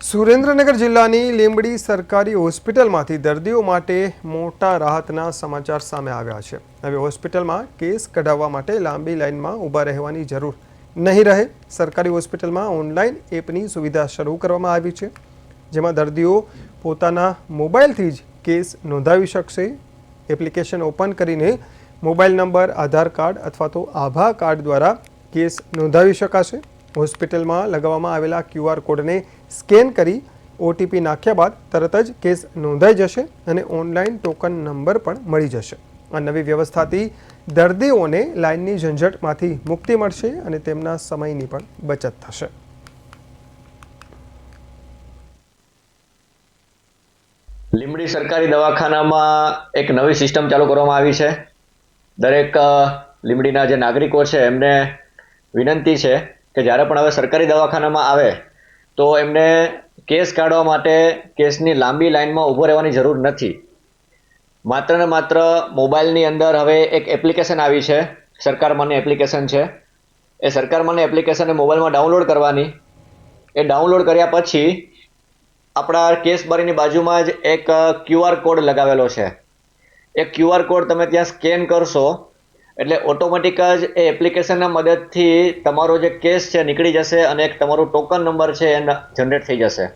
સુરેન્દ્રનગર જિલ્લાની લીંબડી સરકારી હોસ્પિટલમાંથી દર્દીઓ માટે મોટા રાહતના સમાચાર સામે આવ્યા છે. હવે હોસ્પિટલમાં કેસ કઢાવવા માટે લાંબી લાઇનમાં ઊભા રહેવાની જરૂર નહીં રહે. સરકારી હોસ્પિટલમાં ઓનલાઈન એપની સુવિધા શરૂ કરવામાં આવી છે. જેમાં દર્દીઓ પોતાના મોબાઈલથી જ કેસ નોંધાવી શકશે. એપ્લિકેશન ઓપન કરીને મોબાઈલ નંબર, આધાર કાર્ડ અથવા તો આભા કાર્ડ દ્વારા કેસ નોંધાવી શકાશે. હોસ્પિટલમાં લગાવવામાં આવેલા ક્યુઆર કોડને સ્કેન કરી ઓટીપી નાખ્યા બાદ તરત જ કેસ નોંધાઈ જશે અને ઓનલાઈન ટોકન નંબર પણ મળી જશે. આ નવી વ્યવસ્થાથી દર્દીઓને લાઇનની ઝંઝટમાંથી મુક્તિ મળશે અને તેમના સમયની પણ બચત થશે. લીંબડી સરકારી દવાખાનામાં એક નવી સિસ્ટમ ચાલુ કરવામાં આવી છે. દરેક લીમડીના જે નાગરિકો છે, એમને વિનંતી છે કે જ્યારે પણ હવે સરકારી દવાખાનામાં આવે, તો એમને કેસ કાઢવા માટે કેસની લાંબી લાઈનમાં ઊભો રહેવાની જરૂર નથી. માત્ર ને માત્ર મોબાઈલની અંદર હવે એક એપ્લિકેશન આવી છે, સરકાર માન્ય એપ્લિકેશન છે. એ સરકાર માન્ય એપ્લિકેશનને મોબાઈલમાં ડાઉનલોડ કરવાની. એ ડાઉનલોડ કર્યા પછી આપણા કેસ બારીની બાજુમાં જ એક ક્યુઆર કોડ લગાવેલો છે. એ ક્યુઆર કોડ તમે ત્યાં સ્કેન કરશો એટલે ઓટોમેટિક જ એ એપ્લિકેશનના મદદથી તમારો જે કેસ છે નીકળી જશે અને એક તમારું ટોકન નંબર છે એ જનરેટ થઈ જશે.